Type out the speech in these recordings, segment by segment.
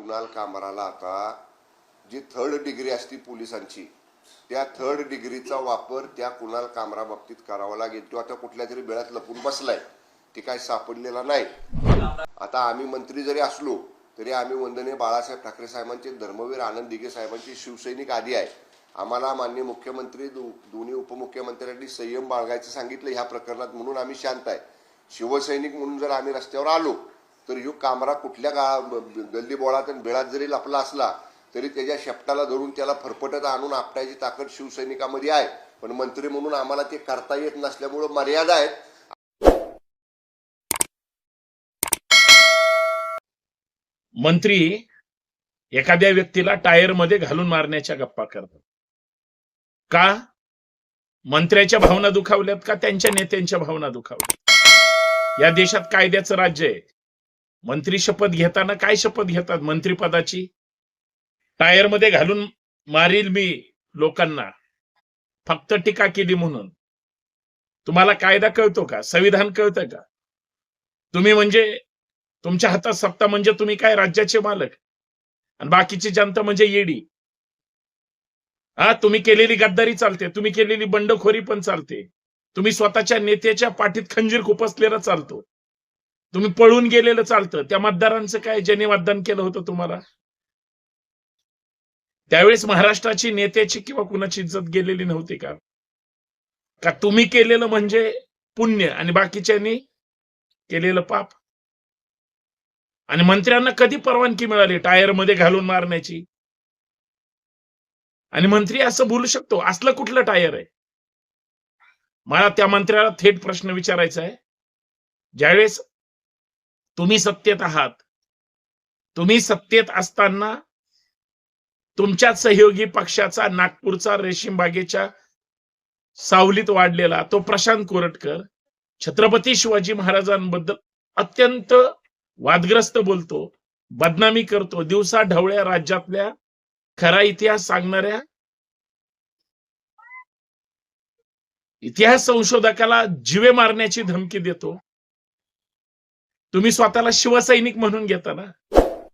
कुणाल कामराला आता जी third degree असती पोलिसांची त्या थर्ड डिग्रीचा वापर त्या कुणाल कामरा बाबतीत करावा लागेल. तो आता कुठल्या तरी बेळात लपून बसलाय. ते काय सापडलेला नाही. आता आम्ही मंत्री जरी असलो तरी आम्ही वंदने बाळासाहेब ठाकरे साहेबांचे धर्मवीर आनंद दिघे साहेबांचे शिवसैनिक आधी आहे. आम्हाला मान्य मुख्यमंत्री दोन्ही उपमुख्यमंत्र्यांनी संयम बाळगायचं सांगितलं. ह्या प्रकरणात म्हणून आम्ही शांत आहे. शिवसैनिक म्हणून जर आम्ही रस्त्यावर आलो तर ह्यो कामरा कुठल्या गा गल्ली बोळात आणि बेळात जरी लपला असला तरी त्याच्या शेपटाला धरून त्याला फरफटत आणून आपटायची ताकद शिवसैनिकामध्ये आहे. पण मंत्री म्हणून आम्हाला ते करता येत नसल्यामुळं मर्यादा आहेत. मंत्री एखाद्या व्यक्तीला टायरमध्ये घालून मारण्याच्या गप्पा करतात. का? मंत्र्याच्या भावना दुखावल्यात का? त्यांच्या नेत्यांच्या भावना दुखावल्यात. या देशात कायद्याचं राज्य आहे. मंत्री शपथ घेताना काय शपथ घेतात मंत्रीपदाची? टायरमध्ये घालून मारील मी लोकांना. फक्त टीका केली म्हणून. तुम्हाला कायदा कळतो का? संविधान कळतं का? तुम्ही म्हणजे तुमच्या हातात सत्ता म्हणजे तुम्ही काय राज्याचे मालक? आणि बाकीची जनता म्हणजे येडी हा तुम्ही केलेली गद्दारी चालते तुम्ही केलेली बंडखोरी पण चालते. तुम्ही स्वतःच्या नेत्याच्या पाठीत खंजीर खुपसलेला चालतो. तुम्ही पळून गेलेलं चालतं. त्या मतदारांचं काय ज्याने मतदान केलं होतं तुम्हाला? त्यावेळेस महाराष्ट्राची नेत्याची किंवा कुणाची इज्जत गेलेली नव्हती का? का तुम्ही केलेलं म्हणजे पुण्य आणि बाकीच्यांनी केलेलं पाप? आणि मंत्र्यांना कधी परवानगी मिळाली टायरमध्ये घालून मारण्याची? आणि मंत्री असं बोलू शकतो असलं कुठलं टायर आहे? मला त्या मंत्र्याला थेट प्रश्न विचारायचा आहे. ज्यावेळेस तुम्ही सत्तेत आहात. तुम्ही सत्तेत असताना तुमच्या सहयोगी पक्षाचा नागपूरचा रेशीम बागेच्या सावलीत वाढलेला तो प्रशांत कोरटकर छत्रपती शिवाजी महाराजांबद्दल अत्यंत वादग्रस्त बोलतो बदनामी करतो दिवसा ढवळ्या राज्यातल्या खरा इतिहास सांगणाऱ्या इतिहास संशोधकाला जीवे मारण्याची धमकी देतो. तुम्ही स्वतःला शिवसैनिक म्हणून घेता ना?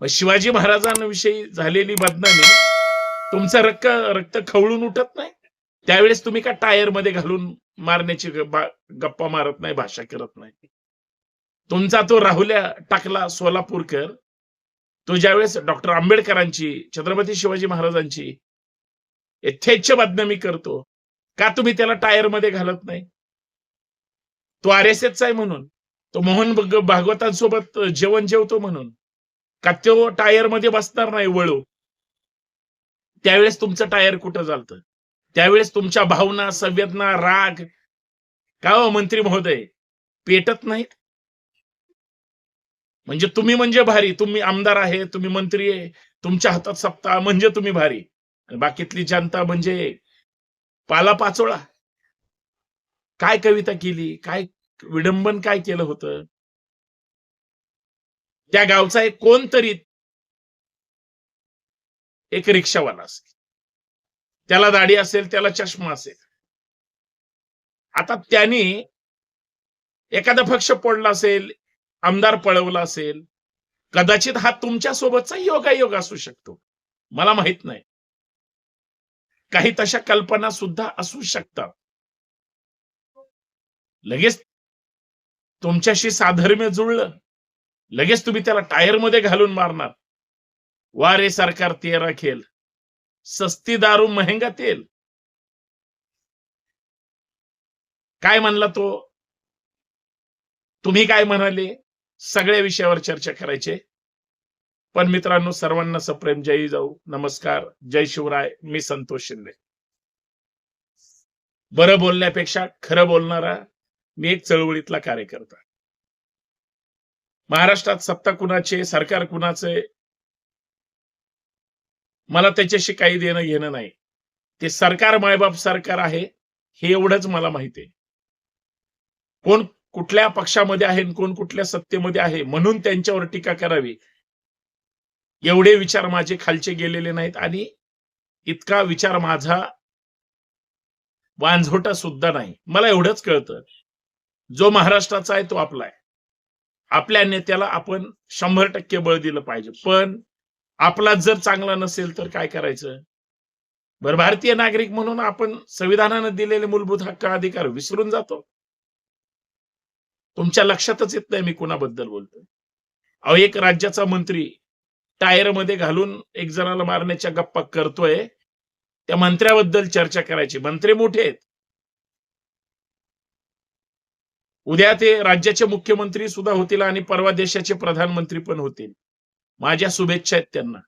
मग शिवाजी महाराजांविषयी झालेली बदनामी तुमचं रक्त रक्त खवळून उठत नाही? त्यावेळेस तुम्ही का टायरमध्ये घालून मारण्याची गप्पा मारत नाही भाषा करत नाही? तुमचा तो राहुल्या टाकला सोलापूरकर तो ज्यावेळेस डॉक्टर आंबेडकरांची छत्रपती शिवाजी महाराजांची यथेच्छ बदनामी करतो का तुम्ही त्याला टायरमध्ये घालत नाही? तो आर एस एसचा आहे म्हणून. तो मोहन भागवतांसोबत जेवण जेवतो म्हणून. का तो टायरमध्ये बसणार नाही वळू. त्यावेळेस तुमचं टायर कुठं चालत? त्यावेळेस तुमच्या भावना संवेदना राग. का हो, मंत्री महोदय? पेटत नाहीत? म्हणजे तुम्ही म्हणजे भारी. तुम्ही आमदार आहे तुम्ही मंत्री आहे. तुमच्या हातात सत्ता म्हणजे तुम्ही भारी. बाकीतली जनता म्हणजे पाला पाचोळा. काय कविता केली? काय विडंबन काय केलं होतं? त्या गावचा एक कोणतरी एक रिक्षावाला असेल. त्याला दाढी असेल त्याला चष्मा असेल. आता त्यांनी एखादा पक्ष पडला असेल आमदार पळवला असेल कदाचित हा तुमच्या सोबतचा योगायोग असू शकतो. मला माहीत नाही. काही तशा कल्पना सुद्धा असू शकतात. लगेच तुमच्याशी साधर्म्य जुळलं. लगेच तुम्ही त्याला टायरमध्ये घालून मारणार. वा रे सरकार तेरा खेल. सस्ती दारू महंगा तेल. काय म्हणला तो? तुम्ही काय म्हणाले? सगळ्या विषयावर चर्चा करायचे पण मित्रांनो सर्वांना सप्रेम. जय जाऊ. नमस्कार. जय शिवराय. मी संतोष शिंदे. बरं बोलण्यापेक्षा खरं बोलणारा मी एक चळवळीतला कार्यकर्ता. महाराष्ट्रात सत्ता कुणाचे सरकार कुणाचे मला त्याच्याशी काही देणं घेणं नाही. ते सरकार मायबाप सरकार आहे हे एवढंच मला माहिती आहे. कोण कुठल्या पक्षामध्ये आहे कोण कुठल्या सत्तेमध्ये आहे म्हणून त्यांच्यावर टीका करावी. एवढे विचार माझे खालचे गेलेले नाहीत आणि इतका विचार माझा वांझोटा सुद्धा नाही. मला एवढंच कळतं. जो महाराष्ट्राचा आहे तो आपला आहे. आपल्या नेत्याला आपण शंभर टक्के बळ दिलं पाहिजे. पण आपला जर चांगला नसेल तर काय करायचं? बरं भारतीय नागरिक म्हणून आपण संविधानानं दिलेले मूलभूत हक्क अधिकार विसरून जातो. तुमच्या लक्षातच येत नाही मी कुणाबद्दल बोलतोय. अहो एक राज्याचा मंत्री टायरमध्ये घालून एक जणाला मारण्याच्या गप्पा करतोय. त्या मंत्र्याबद्दल चर्चा करायची. मंत्री मोठे आहेत. उद्या ते राज्याचे मुख्यमंत्री सुद्धा होतील आणि परवा देशाचे प्रधानमंत्री पण होतील. माझ्या शुभेच्छा आहेत त्यांना.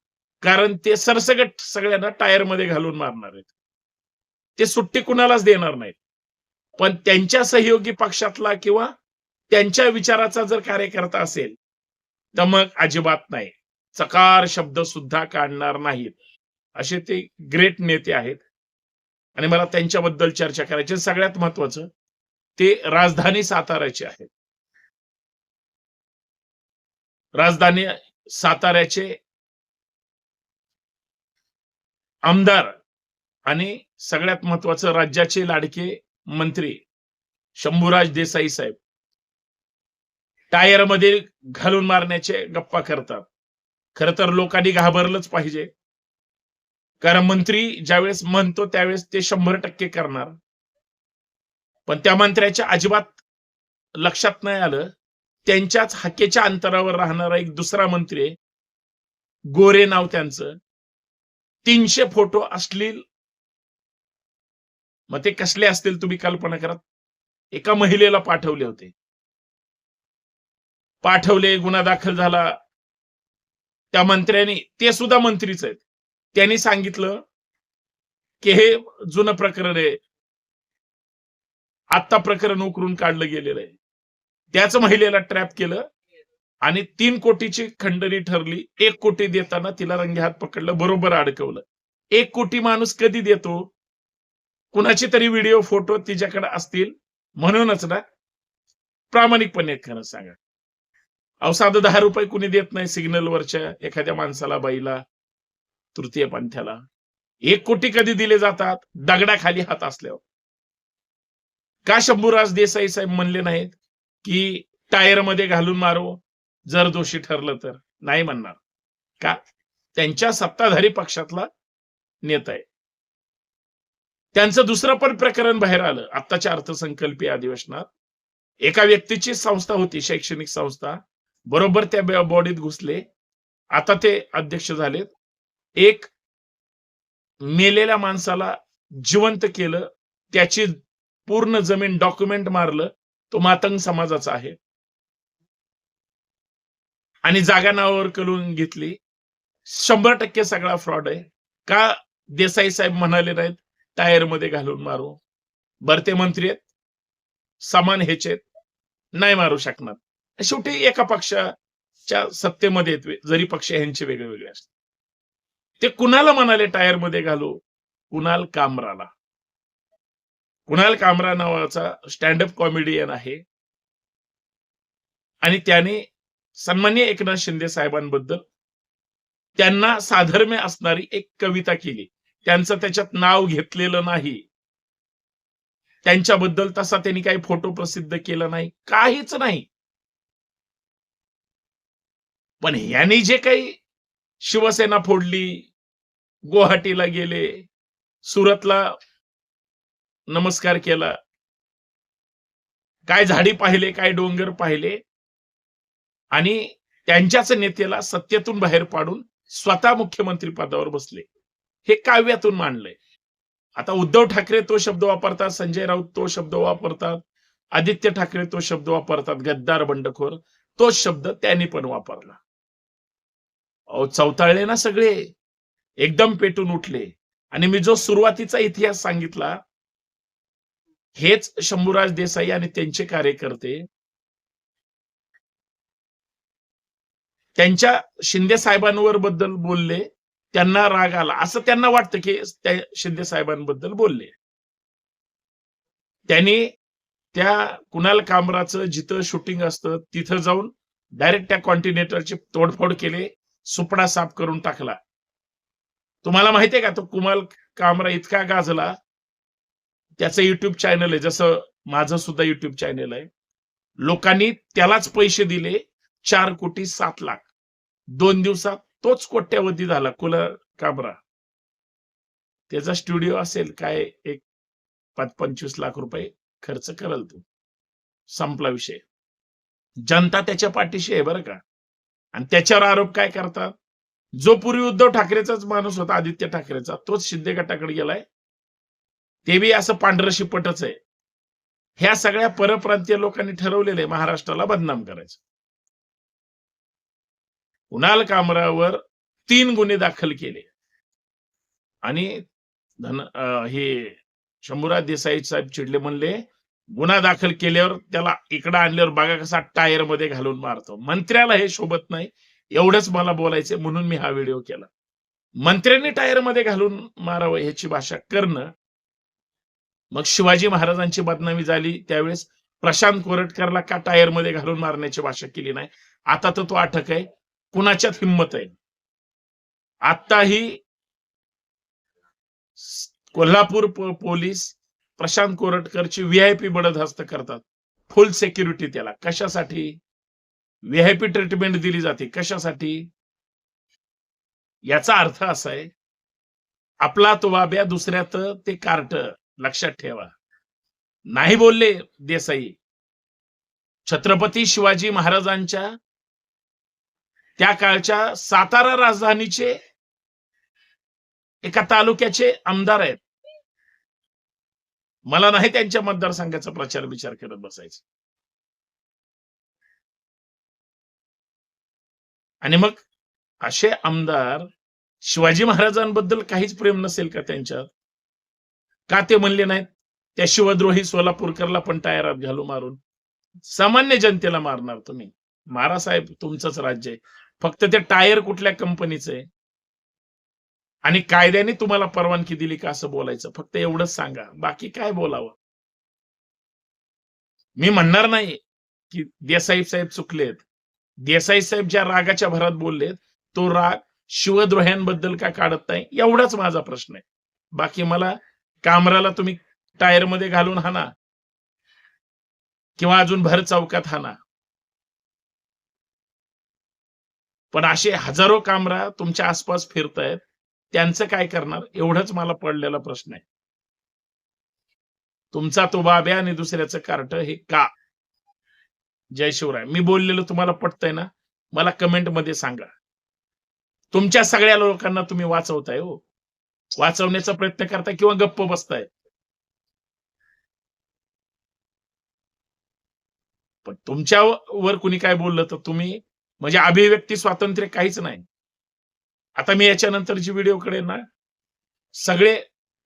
कारण ते सरसगट सगळ्यांना टायरमध्ये घालून मारणार आहेत. ते सुट्टी कुणालाच देणार नाहीत. पण त्यांच्या सहयोगी पक्षातला किंवा त्यांच्या विचाराचा जर कार्यकर्ता असेल तर मग अजिबात नाही. चकार शब्द सुद्धा काढणार नाहीत. असे ते ग्रेट नेते आहेत. आणि मला त्यांच्याबद्दल चर्चा करायची सगळ्यात महत्वाचं ते राजधानी साताऱ्याचे आहेत राजधानी साताऱ्याचे आमदार आणि सगळ्यात महत्वाचं राज्याचे लाडके मंत्री शंभूराज देसाई साहेब. टायरमध्ये घालून मारण्याचे गप्पा करतात. खर तर लोकांनी घाबरलंच पाहिजे. कारण मंत्री ज्यावेळेस म्हणतो त्यावेळेस ते शंभर टक्के करणार. पण त्या मंत्र्याच्या अजिबात लक्षात नाही आलं. त्यांच्याच हकेच्या अंतरावर राहणारा एक दुसरा मंत्री आहे. गोरे नाव त्यांचं. तीनशे फोटो असलील. मग ते कसले असतील तुम्ही कल्पना करा. एका महिलेला पाठवले होते. पाठवले गुन्हा दाखल झाला. त्या मंत्र्यांनी ते सुद्धा मंत्रीच आहेत. त्यांनी सांगितलं की हे जुनं प्रकरण आहे. आत्ता प्रकरण उकरून काढलं गेलेलं आहे. त्याच महिलेला ट्रॅप केलं आणि तीन कोटीची खंडणी ठरली. एक कोटी देताना तिला रंगे हात पकडलं बरोबर अडकवलं. एक कोटी माणूस कधी देतो? कुणाचे तरी व्हिडिओ फोटो तिच्याकडे असतील? म्हणूनच ना प्रामाणिकपणे खरं सांगा. अहो साधं दहा रुपये कुणी देत नाही सिग्नलवरच्या एखाद्या माणसाला बाईला तृतीय पंथ्याला. एक कोटी कधी दिले जातात? दगडाखाली हात असल्यावर. का शंभूराज देसाई साहेब म्हणले नाहीत की टायरमध्ये घालून मारो जर दोषी ठरलं तर? नाही म्हणणार. का? त्यांच्या सत्ताधारी पक्षातला नेता आहे. त्यांचं दुसरं पण प्रकरण बाहेर आलं. आत्ताच्या अर्थसंकल्पीय अधिवेशनात. एका व्यक्तीची संस्था होती शैक्षणिक संस्था. बरोबर त्या बॉडीत घुसले. आता ते अध्यक्ष झालेत. एक मेलेल्या माणसाला जिवंत केलं. त्याची पूर्ण जमीन डॉक्युमेंट मारलं तो मातंग समाजाचा आहे. आणि जागा नावावर करून घेतली. शंभर टक्के सगळा फ्रॉड आहे. का देसाई साहेब म्हणाले नाहीत टायरमध्ये घालून मारू. बरते मंत्री आहेत. समान ह्याचे नाही मारू शकणार. शेवटी एका पक्षाच्या सत्तेमध्ये आहेत, जरी पक्ष ह्यांचे वेगळे वेगळे असतात ते कुणाला म्हणाले टायरमध्ये घालू? कुणाल कामराला. कुणाल कामरा नावाचा स्टँडअप कॉमेडियन आहे. आणि त्याने सन्मान्य एकनाथ शिंदे साहेबांबद्दल त्यांना साधर्म्य असणारी एक कविता केली. त्यांचं त्याच्यात नाव घेतलेलं नाही. त्यांच्याबद्दल तसा त्यांनी काही फोटो प्रसिद्ध केला नाही. काहीच नाही. पण यांनी जे काही शिवसेना फोडली गुवाहाटीला गेले सुरतला नमस्कार केला. काय झाडी पाहिले काय डोंगर पाहिले? आणि त्यांच्याच नेत्याला सत्तेतून बाहेर पाडून स्वतः मुख्यमंत्री पदावर बसले. हे काव्यातून मांडलंय. आता उद्धव ठाकरे तो शब्द वापरतात संजय राऊत तो शब्द वापरतात आदित्य ठाकरे तो शब्द वापरतात गद्दार बंडखोर तोच शब्द त्यांनी पण वापरला. अहो चौताळले ना सगळे. एकदम पेटून उठले. आणि मी जो सुरुवातीचा इतिहास सांगितला हेच शंभूराज देसाई आणि त्यांचे कार्यकर्ते त्यांच्या शिंदे साहेबांवर बद्दल बोलले त्यांना राग आला. असं त्यांना वाटतं की त्या शिंदे साहेबांबद्दल बोलले. त्यांनी त्या कुणाल कामराचं जिथं शूटिंग असतं तिथं जाऊन डायरेक्ट त्या कॉन्टिनेटरची तोडफोड केले सुपडा साफ करून टाकला. तुम्हाला माहितीये का तो कुमाल कामरा इतका गाजला त्याचं युट्यूब चॅनल आहे. जसं माझं सुद्धा युट्यूब चॅनल आहे. लोकांनी त्यालाच पैसे दिले. चार कोटी सात लाख. दोन दिवसात तोच कोट्यावधी झाला. कुलर काबरा त्याचा स्टुडिओ असेल काय एक पाच पंचवीस लाख रुपये खर्च करल तू. संपला विषय. जनता त्याच्या पाठीशी आहे बरं का? आणि त्याच्यावर आरोप काय करतात? जो पूर्वी उद्धव ठाकरेचाच माणूस होता आदित्य ठाकरेचा तोच शिंदे गटाकडे गेलाय. ते बी असं पांढरं शिपटच आहे. ह्या सगळ्या परप्रांतीय लोकांनी ठरवलेलं आहे महाराष्ट्राला बदनाम करायचं. कुणाल कामरावर तीन गुन्हे दाखल केले. आणि धन हे शंभूराज देसाई साहेब चिडले म्हणले गुन्हा दाखल केल्यावर त्याला इकडं आणल्यावर बघा कसा टायरमध्ये घालून मारतो. मंत्र्याला हे शोभत नाही एवढंच मला बोलायचं म्हणून मी हा व्हिडिओ केला. मंत्र्यांनी टायरमध्ये घालून मारावं ह्याची भाषा करणं मग शिवाजी महाराजांची बदनामी झाली त्यावेळेस प्रशांत कोरटकरला का टायरमध्ये घालून मारण्याची भाषा केली नाही? आता तर तो अटक आहे. कुणाच्यात हिंमत आहे? आत्ताही कोल्हापूर पो- पोलीस प्रशांत कोरटकरची व्हीआयपी बडदहस्त करतात. फुल सेक्युरिटी त्याला. कशासाठी? व्हीआयपी ट्रीटमेंट दिली जाते. कशासाठी? याचा अर्थ असा आहे. आपला तो वाब्या दुसऱ्यात ते कार्ट लक्षात ठेवा. नाही बोलले देसाई. छत्रपती शिवाजी महाराजांच्या त्या काळच्या सातारा राजधानीचे एका तालुक्याचे आमदार आहेत. मला नाही त्यांच्या मतदारसंघाचा प्रचार विचार करत बसायचा. आणि मग असे आमदार शिवाजी महाराजांबद्दल काहीच प्रेम नसेल का त्यांच्यात? का ते म्हणले नाहीत? त्या शिवद्रोही सोलापूरकरला पण टायरात घालू मारून. सामान्य जनतेला मारणार तुम्ही. मारा साहेब तुमचंच राज्य आहे. फक्त ते टायर कुठल्या कंपनीचं आहे? आणि कायद्याने तुम्हाला परवानगी दिली का असं बोलायचं? फक्त एवढंच सांगा. बाकी काय बोलावं? मी म्हणणार नाही की देसाई साहेब चुकलेत. देसाई साहेब ज्या रागाच्या भरात बोललेत तो राग शिवद्रोह्यांबद्दल का काढत नाही? एवढाच माझा प्रश्न आहे. बाकी मला कामराला तुम्ही टायरमध्ये घालून हाना. किंवा अजून भर चौकात हाना. पण असे हजारो कामरा तुमच्या आसपास फिरतायत त्यांचं काय करणार? एवढंच मला पडलेला प्रश्न आहे. तुमचा तो बाब्या आणि दुसऱ्याचं कार्ट हे का? जय शिवराय. मी बोललेलं तुम्हाला पटतंय ना? मला कमेंटमध्ये सांगा. तुमच्या सगळ्या लोकांना तुम्ही वाचवताय हो. वाचवण्याचा प्रयत्न करताय किंवा गप्प बसताय? पण तुमच्यावर कुणी काय बोललं तर तुम्ही म्हणजे अभिव्यक्ती स्वातंत्र्य काहीच नाही. आता मी याच्यानंतरची व्हिडिओकडे ना सगळे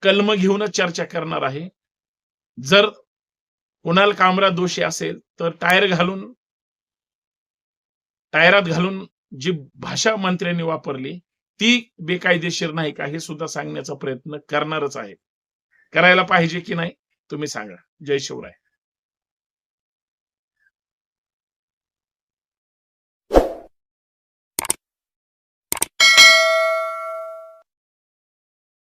कलम घेऊनच चर्चा करणार आहे. जर कुणाल कामरा दोषी असेल तर टायर घालून टायरात घालून जी भाषा मंत्र्यांनी वापरली ती बेकायदेशीर नाही का हे सुद्धा सांगण्याचा प्रयत्न करणारच आहे. करायला पाहिजे की नाही तुम्ही सांगा. जय शिवराय.